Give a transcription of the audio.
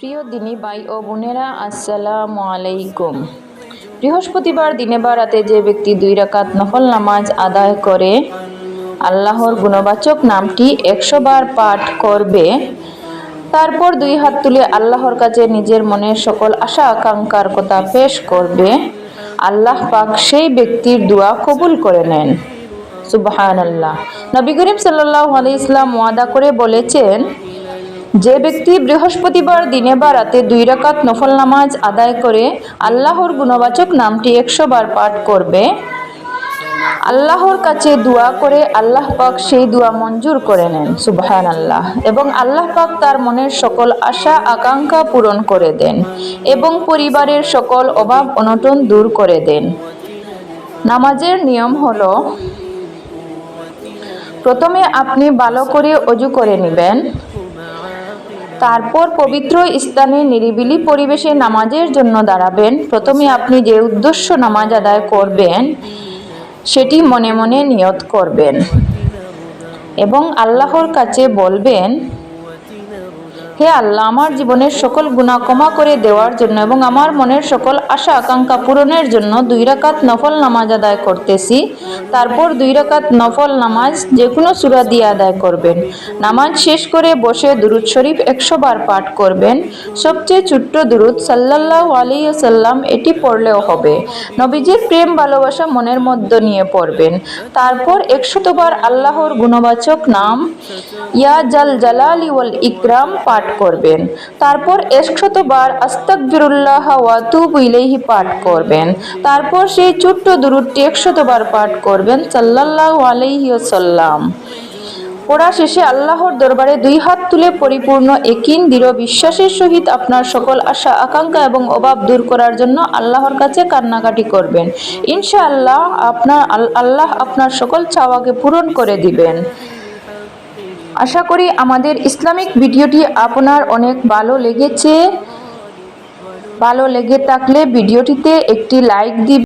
প্রিয় দিনী ভাই ও বোনেরা, আসসালামু আলাইকুম। বৃহস্পতিবার দিনে বা রাতে যে ব্যক্তি দুই রাকাত নফল নামাজ আদায় করে, আল্লাহর গুণবাচক নামটি একশো বার পাঠ করবে, তারপর দুই হাত তুলে আল্লাহর কাছে নিজের মনের সকল আশা, আকাঙ্ক্ষার কথা পেশ করবে, আল্লাহ পাক সেই ব্যক্তির দোয়া কবুল করে নেন। সুবাহান আল্লাহ নবী করিম সাল্লাহ ইসলাম ওয়াদা করে বলেছেন যে ব্যক্তি বৃহস্পতিবার দিনে বা রাতে দুই রাকাত নফল নামাজ আদায় করে আল্লাহর গুণবাচক নামটি একশো বার পাঠ করবে। আল্লাহর কাছে দোয়া করে আল্লাহ পাক সেই দোয়া মঞ্জুর করে নেন সুবহান আল্লাহ এবং আল্লাহ পাক তার মনের সকল আশা, আকাঙ্ক্ষা পূরণ করে দেন এবং পরিবারের সকল অভাব অনটন দূর করে দেন। নামাজের নিয়ম হলো, প্রথমে আপনি ভালো করে অজু করে নেবেন তারপর পবিত্র স্থানে নিরিবিলি পরিবেশে নামাজের জন্য দাঁড়াবেন। প্রথমে আপনি যে উদ্দেশ্য নামাজ আদায় করবেন, সেটি মনে মনে নিয়ত করবেন। এবং আল্লাহর কাছে বলবেন হে আল্লাহ, আমার জীবনের সকল গুণা ক্ষমা করে দেওয়ার জন্য এবং আমার মনের সকল আশা আকাঙ্ক্ষা পূরণের জন্য দুই রাকাত নফল নামাজ আদায় করতেছি। তারপর দুই রাকাত নফল নামাজ যে কোনো সুরা দিয়ে আদায় করবেন। নামাজ শেষ করে বসে দুরুদ শরীফ একশো বার পাঠ করবেন। সবচেয়ে ছোট্ট দুরুদ সাল্লাহ আলী সাল্লাম এটি পড়লেও হবে। নবীজির প্রেম, ভালোবাসা মনের মধ্যে নিয়ে পড়বেন। তারপর একশতবার আল্লাহর গুণবাচক নাম, ইয়া জাল জালালি ওয়াল ইকরাম, পাঠ করবেন। তারপর একশতবার আস্তাকবিরুল্লাহ ওয়াতুব ইলাইহি পাঠ করবেন। তারপর সেই ছোট্ট দুরুদটি একশতবার পাঠ করবেন, সাল্লাল্লাহু আলাইহি ওয়াসাল্লাম। পড়া শেষে আল্লাহর দরবারে দুই হাত তুলে পরিপূর্ণ একিন, দৃঢ় বিশ্বাসের সহিত আপনার সকল আশা, আকাঙ্ক্ষা এবং অভাব দূর করার জন্য আল্লাহর কাছে কান্নাকাটি করবেন। ইনশাআল্লাহ আপনার, আল্লাহ আপনার সকল চাওয়াকে পূরণ করে দিবেন। আশা করি আমাদের ইসলামিক ভিডিওটি আপনার অনেক ভালো লেগেছে। ভালো লেগে থাকলে ভিডিওটিতে একটি লাইক দিবেন